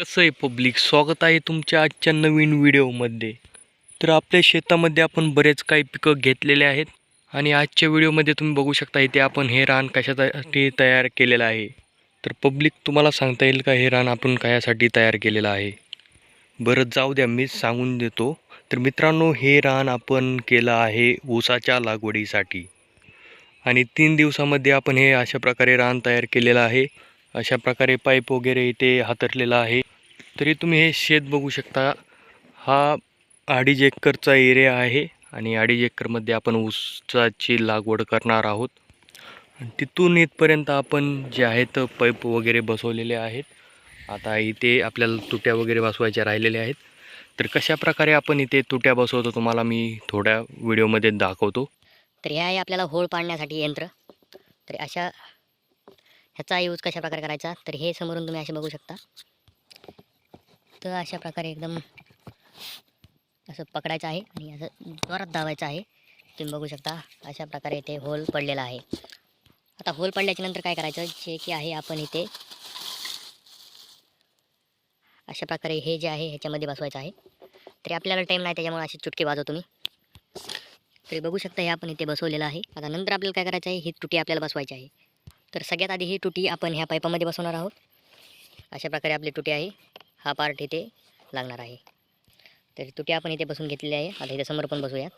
कसं आहे पब्लिक स्वागत आहे तुमच्या आजच्या नवीन व्हिडिओमध्ये. तर आपल्या शेतामध्ये आपण बरेच काही पिकं घेतलेले आहेत आणि आजच्या व्हिडिओमध्ये तुम्ही बघू शकता इथे आपण हे रान कशासाठी तयार केलेलं आहे. तर पब्लिक तुम्हाला सांगता येईल का हे रान आपण कशासाठी तयार केलेलं आहे? बरं जाऊ द्या मीच सांगून देतो. तर मित्रांनो हे रान आपण केलं आहे ऊसाच्या लागवडीसाठी. आणि तीन दिवसामध्ये आपण हे अशा प्रकारे रान तयार केलेलं आहे. अशा प्रकारे पाईप वगैरे इथे हातरलेला आहे. तरी तुम्ही हे शेत बघू शकता. हा अडीच एकरचा एरिया आहे आणि अडीच एकरमध्ये आपण ऊसाची लागवड करणार आहोत. आणि तिथून इथपर्यंत आपण जे आहेत पाईप वगैरे बसवलेले आहेत. आता इथे आपल्याला तुट्या वगैरे बसवायच्या राहिलेल्या आहेत. तर कशा प्रकारे आपण इथे तुट्या बसवतो तुम्हाला मी थोड्या व्हिडिओमध्ये दाखवतो. तर हे आहे आपल्याला होळ पाडण्यासाठी यंत्र. तर अशा ह्याचा यूज कशा प्रकारे करायचा? तर हे समोरून तुम्ही असे बघू शकता. तर अशा प्रकारे एकदम असं पकडायचं आहे आणि असं जोरात दाबायचं आहे. तुम्ही बघू शकता अशा प्रकारे इथे होल पडलेला आहे. आता होल पडल्याच्या नंतर काय करायचं? जे की आहे आपण इथे अशा प्रकारे हे जे आहे ह्याच्यामध्ये बसवायचं आहे. तरी आपल्याला टाईम नाही त्याच्यामुळे अशी चुटकी वाजव तुम्ही. तरी बघू शकता हे आपण इथे बसवलेलं आहे. आता नंतर आपल्याला काय करायचं आहे? ही तुटी आपल्याला बसवायची आहे. तर सगळ्यात आधी ही तुटी आपण ह्या पाईपामध्ये बसवणार आहोत. अशा प्रकारे आपली तुटी आहे. हा पार्ट इथे लागणार आहे. तर तुटी आपण इथे बसून घेतलेली आहे. आता इथे समोर पण बसूयात.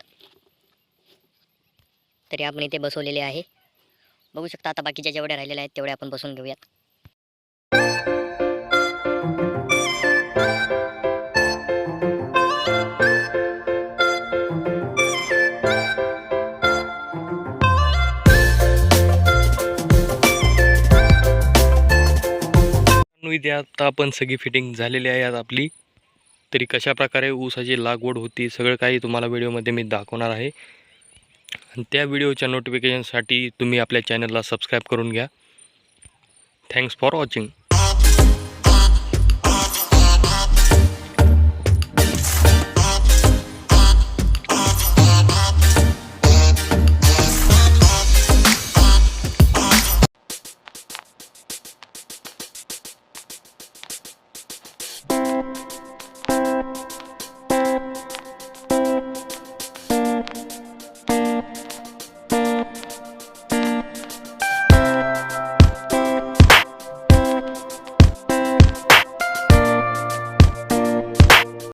तरी आपण इथे बसवलेले आहे. बघू शकता आता बाकीच्या जेवढ्या राहिलेल्या आहेत तेवढ्या आपण बसून घेऊयात. इथे आता आपण सगळी फिटिंग झालेली आहे आज आपली. तरी कशा प्रकारे ऊसाची लागवड होती सगळं काही तुम्हाला व्हिडिओमध्ये मी दाखवणार आहे. आणि त्या व्हिडिओच्या नोटिफिकेशनसाठी तुम्ही आपल्या चॅनलला सबस्क्राईब करून घ्या. Thanks for watching